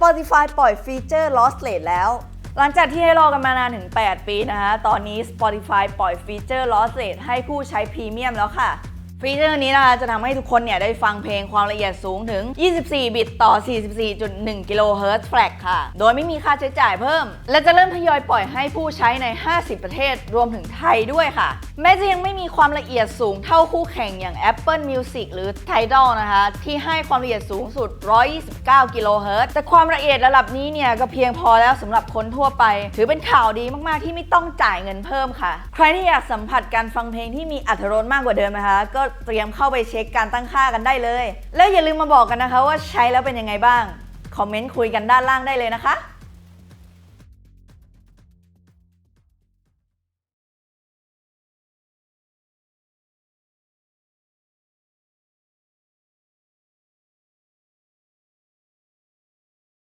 Spotify ปล่อยฟีเจอร์ Lossless แล้ว หลังจากที่ให้รอกันมานานถึง 8 ปีนะคะ ตอนนี้ Spotify ปล่อยฟีเจอร์ Lossless ให้ผู้ใช้พรีเมียมแล้วค่ะ ฟีเจอร์นี้นะคะจะทำให้ทุกคนเนี่ยได้ฟังเพลงความละเอียดสูงถึง 24 บิตต่อ 44.1 กิโลเฮิรตซ์แฟลกค่ะ โดยไม่มีค่าใช้จ่ายเพิ่ม และจะเริ่มทยอยปล่อยให้ผู้ใช้ใน 50 ประเทศรวมถึงไทยด้วยค่ะ แม้จะยังไม่มีความละเอียดสูงเท่าคู่แข่งอย่าง Apple Music หรือ Tidal นะคะ ที่ให้ความละเอียดสูงสุด 129 กิโลเฮิรตซ์แต่ความละเอียดระดับนี้เนี่ยก็เพียงพอแล้วสำหรับคนทั่วไป ถือเป็นข่าวดีมากๆที่ไม่ต้องจ่ายเงินเพิ่มค่ะ ใครที่อยากสัมผัสการฟังเพลงที่มีอรรถรสมากกว่าเดิมนะคะก็เตรียมเข้าไปเช็คการตั้งค่ากันได้เลย แล้วอย่าลืมมาบอกกันนะคะว่าใช้แล้วเป็นยังไงบ้าง คอมเมนต์คุยกันด้านล่างได้เลยนะคะ